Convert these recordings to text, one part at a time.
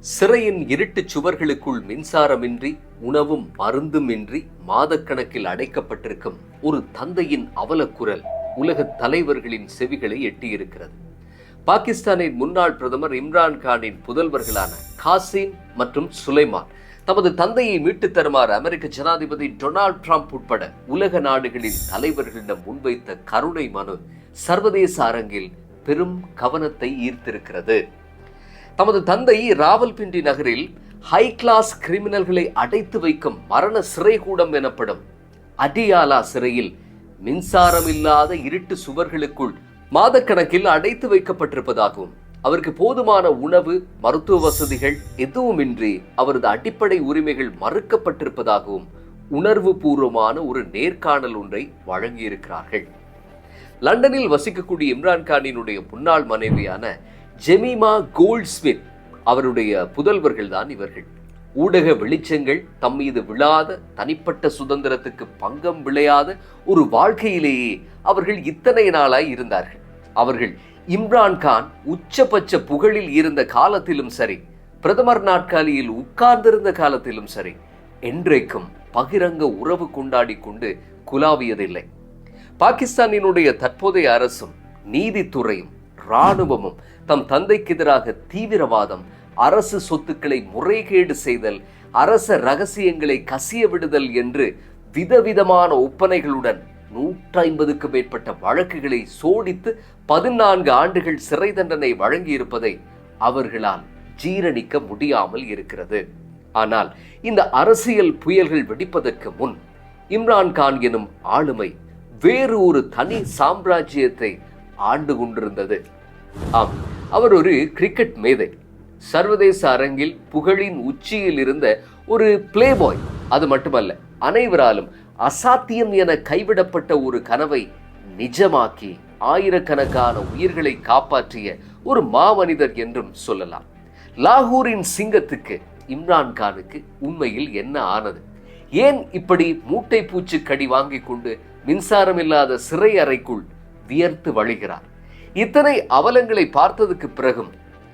சிறையின் இருட்டு சுவர்களுக்குள் மின்சாரமின்றி உணவும் மருந்துமின்றி மாதக்கணக்கில் அடைக்கப்பட்டிருக்கும் ஒரு தந்தையின் அவலக்குரல் உலக தலைவர்களின் செவிகளை எட்டியிருக்கிறது. பாகிஸ்தானின் முன்னாள் பிரதமர் இம்ரான் கானின் புதல்வர்களான காசிம் மற்றும் சுலைமான் தமது தந்தையை மீட்டுத் தருமாறு அமெரிக்க ஜனாதிபதி டொனால்ட் ட்ரம்ப் உட்பட உலக நாடுகளின் தலைவர்களிடம் முன்வைத்த கருணை மனு சர்வதேச அரங்கில் பெரும் கவனத்தை ஈர்த்திருக்கிறது. தமது தந்தை ராவல்பிண்டி நகரில் ஹை கிளாஸ் கிரிமினல்களை அடைத்து வைக்கும் மரண சிறைகூடம் எனப்படும் அடியாலா சிறையில் மின்சாரம் இல்லாத இருட்டு சுவர்களுக்குள் மாதக்கணக்கில் அடைத்து வைக்கப்பட்டிருப்பதாகவும் அவருக்கு போதுமான உணவு மருத்துவ வசதிகள் எதுவுமின்றி அவரது அடிப்படை உரிமைகள் மறுக்கப்பட்டிருப்பதாகவும் உணர்வு பூர்வமான ஒரு நேர்காணல் ஒன்றை வழங்கியிருக்கிறார்கள். லண்டனில் வசிக்கக்கூடிய இம்ரான்கானினுடைய முன்னாள் மனைவியான ஜெமிமா கோல்ட்ஸ்மித் அவருடைய புதல்வர்கள் தான் இவர்கள். ஊடக வெளிச்சங்கள் தம் மீது விழாத தனிப்பட்ட சுதந்திரத்துக்கு பங்கம் விளையாத ஒரு வாழ்க்கையிலேயே அவர்கள் இத்தனை நாளாய் இருந்தார்கள். அவர்கள் இம்ரான் கான் உச்சபட்ச புகழில் இருந்த காலத்திலும் சரி பிரதமர் நாட்காலியில் உட்கார்ந்திருந்த காலத்திலும் சரி என்றைக்கும் பகிரங்க உறவு கொண்டாடி கொண்டு குலாவியதில்லை பாகிஸ்தானினுடைய தற்போதைய அரசும் நீதித்துறையும் இராணுவமும் தம் தந்தைக்கு எதிராக தீவிரவாதம் அரசு சொத்துக்களை முறைகேடு செய்தல் அரச ரகசியங்களை கசிய விடுதல் என்று விதவிதமான ஒப்பனைகளுடன் நூற்றி ஐம்பதுக்கு மேற்பட்ட வழக்குகளை சோடித்து பதினான்கு ஆண்டுகள் சிறை தண்டனை வழங்கியிருப்பதை அவர்களால் ஜீரணிக்க முடியாமல் இருக்கிறது. ஆனால் இந்த அரசியல் புயல்கள் வெடிப்பதற்கு முன் இம்ரான்கான் எனும் ஆளுமை வேறு ஒரு தனி சாம்ராஜ்யத்தை ஆண்டு கொண்டிருந்தது. ஆம் அவர் ஒரு கிரிக்கெட் மேதை. சர்வதேச அரங்கில் புகழின் உச்சியில் இருந்த ஒரு பிளேபாய் அது மட்டுமல்ல அனைவராலும் அசாத்தியம் என கைவிடப்பட்ட ஒரு கனவை நிஜமாக்கி ஆயிரக்கணக்கான உயிர்களை காப்பாற்றிய ஒரு மாமனிதர் என்றும் சொல்லலாம். லாகூரின் சிங்கத்துக்கு இம்ரான் கானுக்கு உண்மையில் என்ன ஆனது? ஏன் இப்படி மூட்டை பூச்சி கடி வாங்கிக் கொண்டு மின்சாரம் இல்லாத சிறை அறைக்குள் வியர்த்து வழிகிறார்? இத்தனை அவலங்களை பார்த்ததுக்கு பிறகும்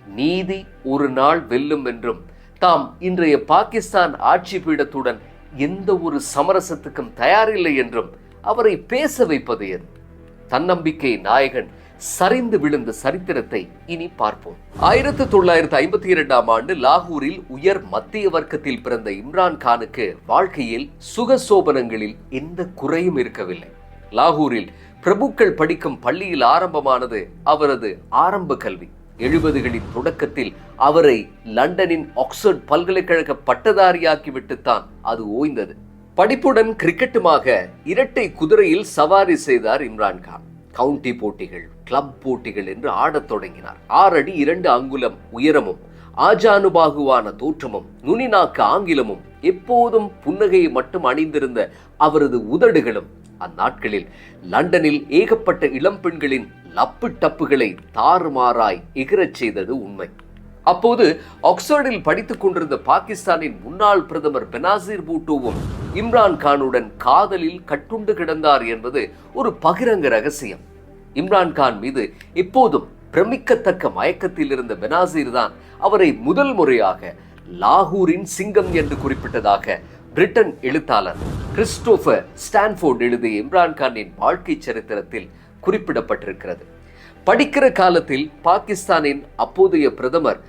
நீதி ஒரு நாள் வெல்லும் என்றும் தாம் இன்றைய பாகிஸ்தான் ஆட்சி பீடத்துடன் எந்த ஒரு சமரசத்துக்கும் தயாரில்லை என்றும் அவரை பேச வைப்பது எது? தன்னம்பிக்கை நாயகன் சரிந்து விழுந்த சரித்திரத்தை இனி பார்ப்போம். ஆயிரத்தி தொள்ளாயிரத்தி ஐம்பத்தி இரண்டாம் ஆண்டு லாகூரில் உயர் மத்திய வர்க்கத்தில் பிறந்த இம்ரான் கானுக்கு வாழ்க்கையில் சுகசோபனங்களில் எந்த குறையும் இருக்கவில்லை. லாகூரில் பிரபுக்கள் படிக்கும் பள்ளியில் ஆரம்பமானது அவரது ஆரம்ப கல்வி. எழுபதுகளின் தொடக்கத்தில் அவரை லண்டனின் ஆக்ஸ்போர்ட் பல்கலைக்கழக பட்டதாரியாக்கிவிட்டுத்தான் அது ஓய்ந்தது. படிப்புடன் கிரிக்கெட்டுமாக இரட்டை குதிரையில் சவாரி செய்தார் இம்ரான்கான் கவுண்டி போட்டிகள் கிளப் போட்டிகள் என்று ஆடத் தொடங்கினார். ஆறடி இரண்டு அங்குலம் உயரமும் ஆஜானுபாகுவான தோற்றமும் நுனிநாக்கு ஆங்கிலமும் எப்போதும் புன்னகையை மட்டும் அணிந்திருந்த அவரது உதடுகளும் அந்நாட்களில் லண்டனில் ஏகப்பட்ட இளம்பெண்களின் லப்பு டப்புகளை தாறுமாறாய் எகிரச் செய்தது உண்மை. அப்போது ஆக்ஸ்போர்டில் படித்துக் கொண்டிருந்த பாகிஸ்தானின் முன்னாள் பிரதமர் பெனாசிர் பூட்டோவும் இம்ரான் கானுடன் காதலில் கட்டுண்டு கிடந்தார் என்பது ஒரு பகிரங்க ரகசியம். இம்ரான் கான் மீது இப்போதும் பிரமிக்கத்தக்க மயக்கத்தில் இருந்த பெனாசிர் தான் அவரை முதல் முறையாக லாகூரின் சிங்கம் என்று குறிப்பிட்டதாக பிரிட்டன் எழுத்தாளர் கிறிஸ்டோபர் ஸ்டான்ஃபோர்ட் எழுதிய இம்ரான்கானின் வாழ்க்கை சரித்திரத்தில் குறிப்பிடப்பட்டிருக்கிறது. படிக்கிற காலத்தில் பாகிஸ்தானின் அப்போதைய பிரதமர்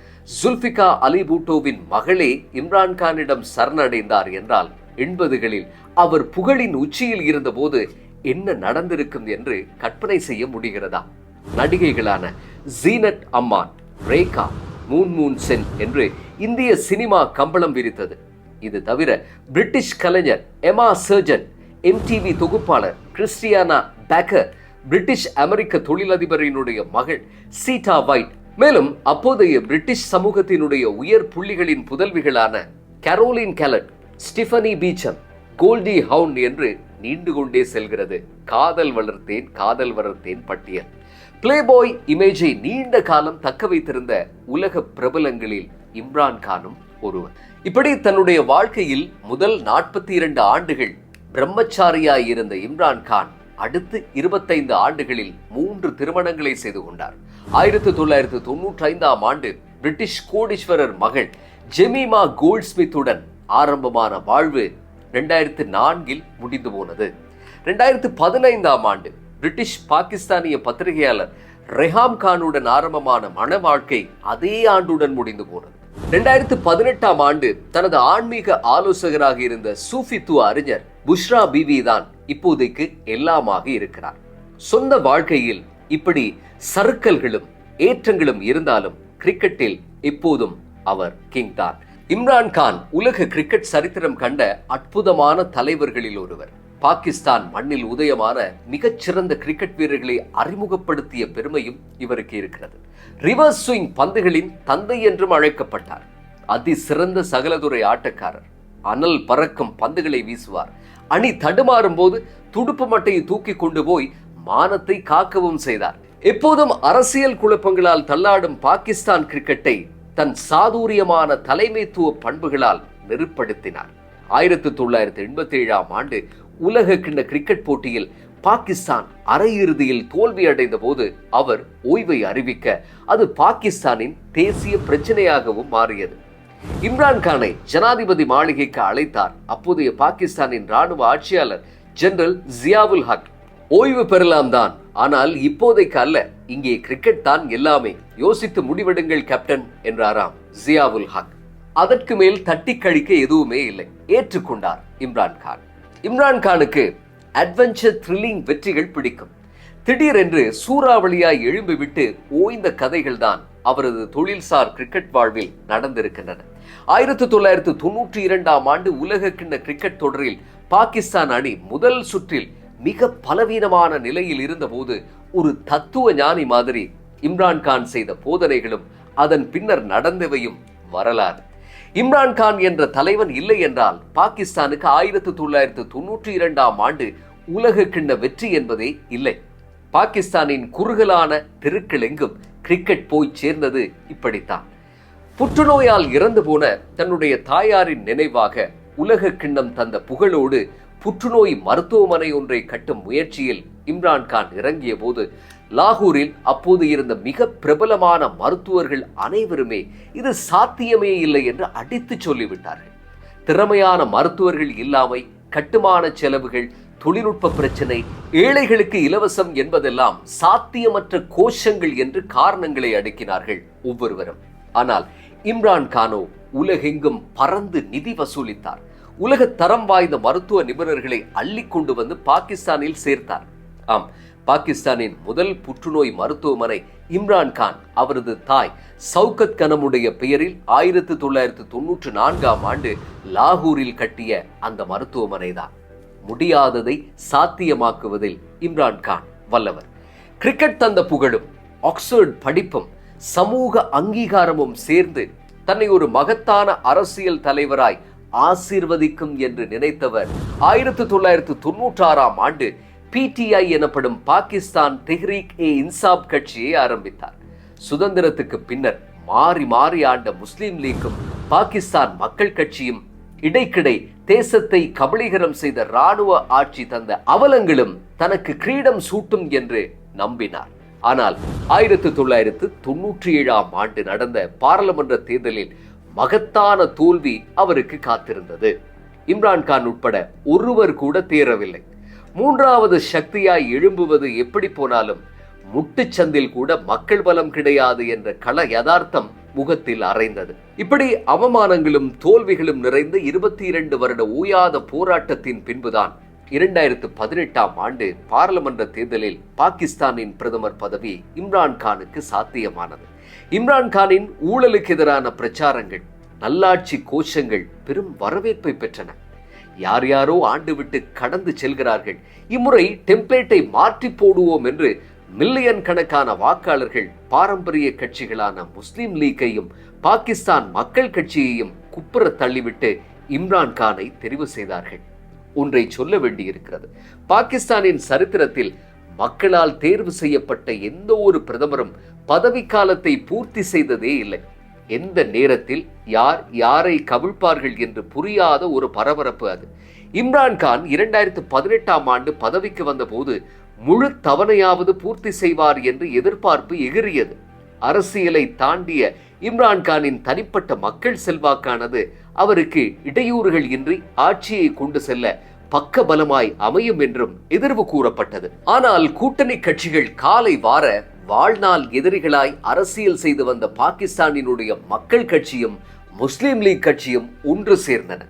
ஜுல்பிகா அலி பூட்டோவின் மகளே இம்ரான்கானிடம் சரணடைந்தார் என்றால் எண்பதுகளில் அவர் புகழின் உச்சியில் இருந்தபோது என்ன நடந்திருக்கும் என்று கற்பனை செய்ய முடிகிறதா? நடிகைகளான ஜீனட் அம்மான் ரேகா மூன் மூன் சென் என்று இந்திய சினிமா கம்பளம் விரித்தது. இது தவிர பிரிட்டிஷ் கலைஞர் எமா சர்ஜன் எம்டிவி தொகுப்பாளர் கிறிஸ்டியானா பேக்கர் பிரிட்டிஷ் அமெரிக்க தொழிலதிபரினுடைய மகள் சீட்டா வைட் மேலும் அப்போதைய பிரிட்டிஷ் சமூகத்தினுடைய உயர் புள்ளிகளின் புதல்விகளான கரோலின் கேலட் ஸ்டிஃபனி பீச்சம் கோல்டி ஹவுன் என்று நீண்டு கொண்டே செல்கிறது. காதல் வளர்த்தேன் காதல் வளர்த்தேன் பட்டியல். பிளேபாய் இமேஜை நீண்ட காலம் தக்க வைத்திருந்த உலக பிரபலங்களில் இம்ரான் கானும் ஒருவர் இப்படி தன்னுடைய வாழ்க்கையில் முதல் நாற்பத்தி இரண்டு ஆண்டுகள் பிரம்மச்சாரியாய் இருந்த இம்ரான் கான் அடுத்து இருபத்தைந்து ஆண்டுகளில் மூன்று திருமணங்களை செய்து கொண்டார். ஆயிரத்தி தொள்ளாயிரத்தி தொன்னூற்றி ஐந்தாம் ஆண்டு பிரிட்டிஷ் கோடீஸ்வரர் மகள் ஜெமிமா கோல்ட்ஸ்மித்துடன் ஆரம்பமான வாழ்வு ரெண்டாயிரத்து நான்கில் முடிந்து போனது. ரெண்டாயிரத்து பதினைந்தாம் ஆண்டு பிரிட்டிஷ் பாகிஸ்தானிய பத்திரிகையாளர் ரெஹாம் கானுடன் ஆரம்பமான மன வாழ்க்கை அதே ஆண்டுடன் முடிந்து போனது. ரெண்டாயிரத்து பதினெட்டாம் ஆண்டு தனது ஆன்மீக ஆலோசகராக இருந்த சூஃபித்துவ அறிஞர் புஷ்ரா பிவி தான் இப்போதைக்கு எல்லாமாக இருக்கிறார். சொந்த வாழ்க்கையில் இப்படி சறுக்கல்களும் ஏற்றங்களும் இருந்தாலும் கிரிக்கெட்டில் இப்போதும் அவர் கிங் தான். இம்ரான் கான் உலக கிரிக்கெட் சரித்திரம் கண்ட அற்புதமான தலைவர்களில் ஒருவர். பாகிஸ்தான் மண்ணில் உதயமான மிகச்சிறந்த கிரிக்கெட் வீரர்களை அறிமுகப்படுத்திய பெருமையும் இவருக்கு இருக்கிறது. ரிவர்ஸ் ஸ்விங் பந்துகளின் தந்தை என்றும் அழைக்கப்பட்டார். அதி சிறந்த சகலதுறை ஆட்டக்காரர். அனல் பறக்கும் பந்துகளை வீசுவார். அணி தடுமாறும் போது துடுப்பு மட்டையை தூக்கி கொண்டு போய் மானத்தை காக்கவும் செய்தார். எப்போதும் அரசியல் குழப்பங்களால் தள்ளாடும் பாகிஸ்தான் கிரிக்கெட்டை தன் சாதுரியமான தலைமைத்துவ பண்புகளால் நெருப்படுத்தினார். ஆயிரத்தி தொள்ளாயிரத்தி எண்பத்தி ஏழாம் ஆண்டு உலக கிண்ண கிரிக்கெட் போட்டியில் பாகிஸ்தான் அரையிறுதியில் தோல்வி அடைந்த போது அவர் ஓய்வை அறிவிக்க அது பாகிஸ்தானின் தேசிய பிரச்சனையாகவும் மாறியது. இம்ரான் கானை ஜனாதிபதி மாளிகைக்கு அழைத்தார். அப்போதைய பாகிஸ்தானின் ராணுவ ஆட்சியாளர் ஜெனரல் ஜியாவுல் ஹக். ஓய்வு பெறலாம் தான். ஆனால் இப்போதைக்கு அல்ல. இங்கே கிரிக்கெட் தான் எல்லாமே. யோசித்து முடிவெடுங்கள் கேப்டன் என்றாராம் ஜியாவுல் ஹக். அதற்கு மேல் தட்டி கழிக்க எதுவுமே இல்லை. ஏற்றுக்கொண்டார் இம்ரான் கான். இம்ரான்கானுக்கு அட்வென்ச்சர் த்ரில்லிங் வெற்றிகள் பிடிக்கும். திடீரென்று சூறாவளியாய் எழும்பிவிட்டு ஓய்ந்த கதைகள் தான் அவரது தொழில்சார் கிரிக்கெட் வாழ்வில் நடந்திருக்கின்றன. ஆயிரத்தி தொள்ளாயிரத்து தொன்னூற்றி இரண்டாம் ஆண்டு உலக கிண்ண கிரிக்கெட் தொடரில் பாகிஸ்தான் அணி முதல் சுற்றில் மிக பலவீனமான நிலையில் இருந்தபோது ஒரு தத்துவ ஞானி மாதிரி இம்ரான்கான் செய்த போதனைகளும் அதன் பின்னர் நடந்தவையும் வரலாறு. இம்ரான் கான் என்ற தலைவன் இல்லை என்றால் பாகிஸ்தானுக்கு ஆயிரத்தி தொள்ளாயிரத்து தொன்னூற்றி இரண்டாம் ஆண்டு உலக கிண்ண வெற்றி என்பதே இல்லை. பாகிஸ்தானின் குறுகலான தெருக்கள் எங்கும் கிரிக்கெட் போய் சேர்ந்தது இப்படித்தான். புற்றுநோயால் இறந்து போன தன்னுடைய தாயாரின் நினைவாக உலக கிண்ணம் தந்த புகழோடு புற்றுநோய் மருத்துவமனை ஒன்றை கட்டும் முயற்சியில் இம்ரான்கான் இறங்கிய போது லாகூரில் அப்போது இருந்த மிக பிரபலமான மருத்துவர்கள் அனைவருமே இது சாத்தியமே இல்லை என்று அடித்து சொல்லிவிட்டார்கள். திறமையான மருத்துவர்கள் இல்லாமை கட்டுமான செலவுகள் தொழில்நுட்ப பிரச்சனை ஏழைகளுக்கு இலவசம் என்பதெல்லாம் சாத்தியமற்ற கோஷங்கள் என்று காரணங்களை அடுக்கினார்கள் ஒவ்வொருவரும். ஆனால் இம்ரான் கானோ உலகெங்கும் பறந்து நிதி வசூலித்தார். உலக தரம் வாய்ந்த மருத்துவ நிபுணர்களை அள்ளி கொண்டு வந்து பாகிஸ்தானில் சேர்த்தார். ஆம் பாகிஸ்தானின் முதல் புற்றுநோய் மருத்துவமனை இம்ரான் கான் அவரது தாய் சவுகத் கனமுடைய பெயரில் ஆயிரத்தி தொள்ளாயிரத்தி தொன்னூற்று நான்காம் ஆண்டு லாகூரில் கட்டிய அந்த மருத்துவமனை தான் முடியாததை சாத்தியமாக்குவதில் இம்ரான் கான் வல்லவர். கிரிக்கெட் தந்த புகழும் ஆக்ஸ்போர்ட் படிப்பும் சமூக அங்கீகாரமும் சேர்ந்து தன்னை ஒரு மகத்தான அரசியல் தலைவராய் ஆசீர்வதிக்கும் என்று நினைத்தவர் ஆயிரத்தி தொள்ளாயிரத்து தொன்னூற்றாறாம் ஆண்டு பிடிஐ எனப்படும் பாகிஸ்தான் தெஹ்ரீக் ஏ இன்சாப் கட்சியை ஆரம்பித்தார். சுதந்திரத்துக்கு பின்னர் மாறி மாறி ஆண்ட முஸ்லீம் லீக்கும் பாகிஸ்தான் மக்கள் கட்சியும் இடைக்கிடை தேசத்தை கபலீகரம் செய்த ராணுவ ஆட்சி தந்த அவலங்களும் தனக்கு கிரீடம் சூட்டும் என்று நம்பினார். ஆனால் ஆயிரத்தி தொள்ளாயிரத்து தொன்னூற்றி ஏழாம் ஆண்டு நடந்த பாராளுமன்ற தேர்தலில் மகத்தான தோல்வி அவருக்கு காத்திருந்தது. இம்ரான்கான் உட்பட ஒருவர் கூட தேரவில்லை மூன்றாவது சக்தியாய் எழும்புவது எப்படி போனாலும் முட்டுச்சந்தில் கூட மக்கள் பலம் கிடையாது என்ற கள யதார்த்தம் முகத்தில் அறைந்தது இப்படி அவமானங்களும் தோல்விகளும் நிறைந்த இருபத்தி இரண்டு வருட ஓயாத போராட்டத்தின் பின்புதான் இரண்டாயிரத்து பதினெட்டாம் ஆண்டு பாராளுமன்ற தேர்தலில் பாகிஸ்தானின் பிரதமர் பதவி இம்ரான் கானுக்கு சாத்தியமானது. இம்ரான் கானின் ஊழலுக்கு எதிரான பிரச்சாரங்கள் நல்லாட்சி கோஷங்கள் பெரும் வரவேற்பை பெற்றன. யார் யாரோ ஆண்டு விட்டு கடந்து செல்கிறார்கள். இம்முறை டெம்ப்ளேட்டை மாற்றி போடுவோம் என்று மில்லியன் கணக்கான வாக்காளர்கள் பாரம்பரிய கட்சிகளான முஸ்லிம் லீக்கையும் பாகிஸ்தான் மக்கள் கட்சியையும் குப்புற தள்ளிவிட்டு இம்ரான் கானை தெரிவு செய்தார்கள். ஒன்றை சொல்ல வேண்டியிருக்கிறது. பாகிஸ்தானின் சரித்திரத்தில் மக்களால் தேர்வு செய்யப்பட்ட எந்த ஒரு பிரதமரும் பதவிக்காலத்தை பூர்த்தி செய்ததே இல்லை. எந்த நேரத்தில் யார் யாரை கவிழ்ப்பார்கள் என்று புரியாத ஒரு பரபரப்பு அது. இம்ரான்கான் இரண்டாயிரத்து பதினெட்டாம் ஆண்டு பதவிக்கு வந்தபோது முழு தவணையாவது பூர்த்தி செய்வார் என்று எதிர்பார்ப்பு எகிறியது. அரசியலை தாண்டிய இம்ரான்கானின் தனிப்பட்ட மக்கள் செல்வாக்கானது அவருக்கு இடையூறுகள் இன்றி ஆட்சியை கொண்டு செல்ல பக்க பலமாய் அமையும் என்றும் எதிர்வு கூறப்பட்டது. ஆனால் கூட்டணி கட்சிகள் காலை வார வாழ்நாள் எதிரிகளாய் அரசியல் செய்து வந்த பாகிஸ்தானினுடைய மக்கள் கட்சியும் முஸ்லீம் லீக் கட்சியும் ஒன்று சேர்ந்தன.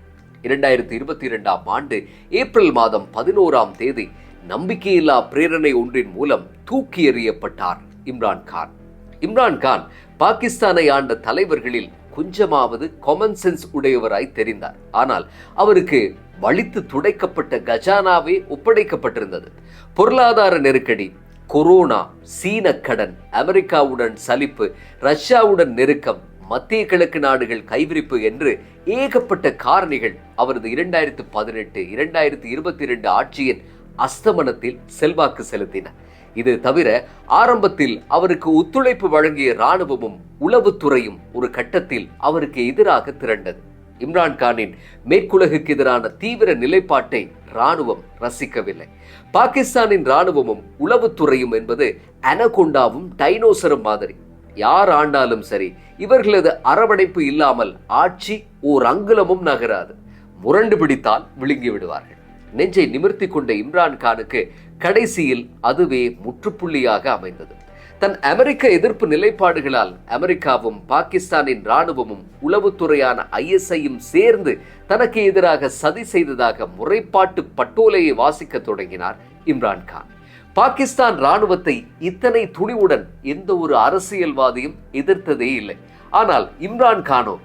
இரண்டாயிரத்தி இருபத்தி இரண்டாம் ஆண்டு ஏப்ரல் மாதம் பதினோராம் தேதி நம்பிக்கையில்லா பிரேரணை ஒன்றின் மூலம் தூக்கி எறியப்பட்டார் இம்ரான் கான். இம்ரான் கான் பாகிஸ்தானை ஆண்ட தலைவர்களில் கொஞ்சமாவது காமன் சென்ஸ் உடையவராய் தெரிந்தார். ஆனால் அவருக்கு வலித்து துடைக்கப்பட்ட கஜானாவே ஒப்படைக்கப்பட்டிருந்தது. பொருளாதார நெருக்கடி கொரோனா சீன கடன் அமெரிக்காவுடன் சலிப்பு ரஷ்யாவுடன் நெருக்கம் மத்திய கிழக்கு நாடுகள் கைவிரிப்பு என்று ஏகப்பட்ட காரணிகள் அவரது இரண்டாயிரத்து பதினெட்டு இரண்டாயிரத்தி இருபத்தி இரண்டு ஆட்சியின் அஸ்தமனத்தில் செல்வாக்கு செலுத்தின. இது தவிர ஆரம்பத்தில் அவருக்கு ஒத்துழைப்பு வழங்கிய இராணுவமும் உளவுத்துறையும் ஒரு கட்டத்தில் அவருக்கு எதிராக திரண்டது. இம்ரான்கானின் மேற்குலகுக்கு எதிரான தீவிர நிலைப்பாட்டை ராணுவம் ரசிக்கவில்லை. பாகிஸ்தானின் ராணுவமும் உளவுத்துறையும் என்பது அனகொண்டாவும் டைனோசரும் மாதிரி. யார் ஆண்டாலும் சரி இவர்களது அரவணைப்பு இல்லாமல் ஆட்சி ஓர் அங்குலமும் நகராது. முரண்டு பிடித்தால் விழுங்கி விடுவார்கள். நெஞ்சை நிமிர்த்தி கொண்ட இம்ரான்கானுக்கு கடைசியில் அதுவே முற்றுப்புள்ளியாக அமைந்தது. தன் அமெரிக்க எதிர்ப்பு நிலைப்பாடுகளால் அமெரிக்காவும் பாகிஸ்தானின் ராணுவமும் உளவுத்துறையான ஐஎஸ்ஐயும் சேர்ந்து தனக்கு எதிராக சதி செய்ததாக முறைப்பாட்டு பட்டோலையை வாசிக்க தொடங்கினார் இம்ரான்கான் பாகிஸ்தான் ராணுவத்தை இத்தனை துணிவுடன் எந்த ஒரு அரசியல்வாதியும் எதிர்த்ததே இல்லை. ஆனால் இம்ரான் கானோ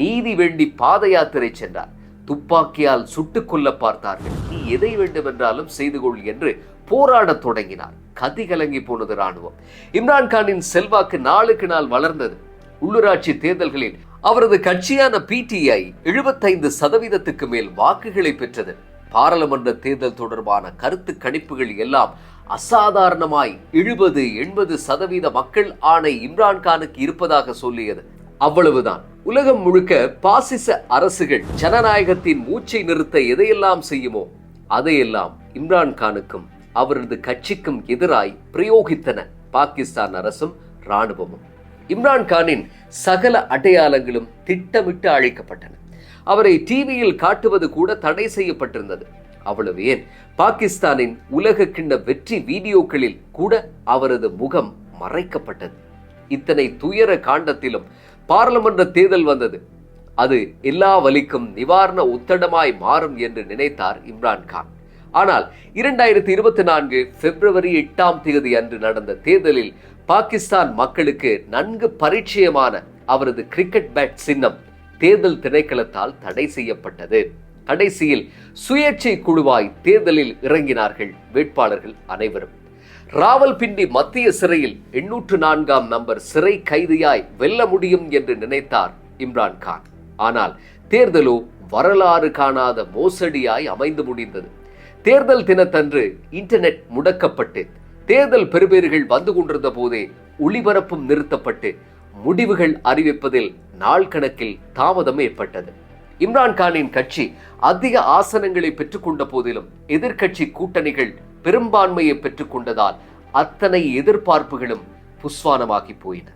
நீதி வேண்டி பாத யாத்திரை சென்றார். துப்பாக்கியால் சுட்டுக் கொல்ல பார்த்தார்கள். நீ எதை வேண்டுமென்றாலும் செய்து கொள் என்று போராடத் தொடங்கினார். கதி கலங்கி போனது ராணுவம் இம்ரான்கானின் செல்வாக்கு நாளுக்கு நாள் வளர்ந்தது. உள்ளூராட்சி தேர்தல்களில் அவரது கட்சியான பிடிஐ எழுபத்தைந்து சதவீதத்துக்கு மேல் வாக்குகளை பெற்றது. பாராளுமன்ற தேர்தல் தொடர்பான கருத்து கணிப்புகள் எல்லாம் அசாதாரணமாய் எழுபது எண்பது சதவீத மக்கள் ஆணை இம்ரான்கானுக்கு இருப்பதாக சொல்லியது. அவ்வளவுதான். உலகம் முழுக்க பாசிச அரசுகள் ஜனநாயகத்தின் மூச்சை நிறுத்த எதையெல்லாம் செய்யுமோ அதையெல்லாம் இம்ரான்கானுக்கும் அவரது கட்சிக்கும் எதிராய் பிரயோகித்தன பாகிஸ்தான் அரசும் ராணுவமும் இம்ரான்கானின் சகல அடையாளங்களும் திட்டமிட்டு அழைக்கப்பட்டன. அவரை டிவியில் காட்டுவது கூட தடை செய்யப்பட்டிருந்தது. அவ்வளவு ஏன்? பாகிஸ்தானின் உலக கிண்ண வெற்றி வீடியோக்களில் கூட அவரது முகம் மறைக்கப்பட்டது. இத்தனை துயர காண்டத்திலும் பாராளுமன்ற தேர்தல் வந்தது. அது எல்லா வலிக்கும் நிவாரண உத்தடமாய் மாறும் என்று நினைத்தார் இம்ரான்கான் ஆனால் இரண்டாயிரத்தி இருபத்தி நான்கு பிப்ரவரி எட்டாம் தேதி அன்று நடந்த தேர்தலில் பாகிஸ்தான் மக்களுக்கு நன்கு பரிச்சயமான அவரது கிரிக்கெட் பேட் சின்னம் தேர்தல் திணைக்களத்தால் தடை செய்யப்பட்டது. கடைசியில் சுயேட்சை குழுவாய் தேர்தலில் இறங்கினார்கள் வேட்பாளர்கள் அனைவரும். ராவல்பிண்டி மத்திய சிறையில் எண்ணூற்று நான்காம் நம்பர் சிறை கைதியாய் வெல்ல முடியும் என்று நினைத்தார் இம்ரான் கான். ஆனால் தேர்தலோ வரலாறு காணாத மோசடியாய் அமைந்து முடிந்தது. தேர்தல் தினத்தன்று இன்டர்நெட் முடக்கப்பட்டு தேர்தல் பெறுபேறுகள் வந்து கொண்டிருந்த போதே ஒளிபரப்பும் நிறுத்தப்பட்டு முடிவுகள் அறிவிப்பதில் நாள் கணக்கில் தாமதம் ஏற்பட்டது. இம்ரான்கானின் கட்சி அதிக ஆசனங்களை பெற்றுக்கொண்ட போதிலும் எதிர்கட்சி கூட்டணிகள் பெரும்பான்மையை பெற்றுக்கொண்டதால் அத்தனை எதிர்பார்ப்புகளும் புஸ்வானமாகி போயின.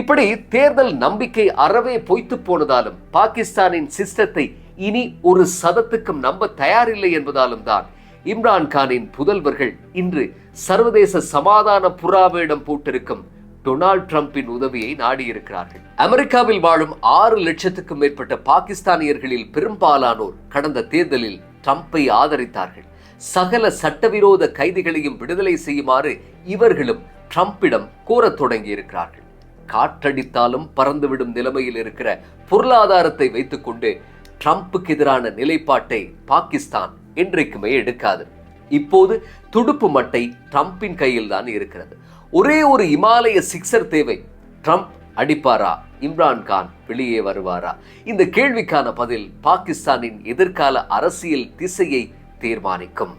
இப்படி தேர்தல் நம்பிக்கை அறவே பொய்த்து போனதாலும் பாகிஸ்தானின் சிஸ்டத்தை இனி ஒரு சதத்துக்கும் நம்ப தயாரில்லை என்பதாலும் தான் இம்ரான்கானின் புதல்வர்கள் இன்று சர்வதேச சமாதான புறாவேடம் போட்டிருக்கும் டொனால்ட் ட்ரம்பின் உதவியை நாடியிருக்கிறார்கள். அமெரிக்காவில் வாழும் ஆறு லட்சத்துக்கும் மேற்பட்ட பாகிஸ்தானியர்களில் பெரும்பாலானோர் கடந்த தேர்தலில் ட்ரம்பை ஆதரித்தார்கள். சகல சட்டவிரோத கைதிகளையும் விடுதலை செய்யுமாறு இவர்களும் ட்ரம்பிடம் கோரத் தொடங்கியிருக்கிறார்கள். காற்றடித்தாலும் பறந்துவிடும் நிலைமையில் இருக்கிற பொருளாதாரத்தை வைத்துக்கொண்டு ட்ரம்ப்புக்கு எதிரான நிலைப்பாட்டை பாகிஸ்தான் என்றைக்குமே எடுக்காது. இப்போது துடுப்பு மட்டை ட்ரம்பின் கையில் தான் இருக்கிறது. ஒரே ஒரு இமாலய சிக்ஸர் தேவை ட்ரம்ப் அடிப்பாரா? இம்ரான் கான் வெளியே வருவாரா? இந்த கேள்விக்கான பதில் பாகிஸ்தானின் எதிர்கால அரசியல் திசையை தீர்மானிக்கும்.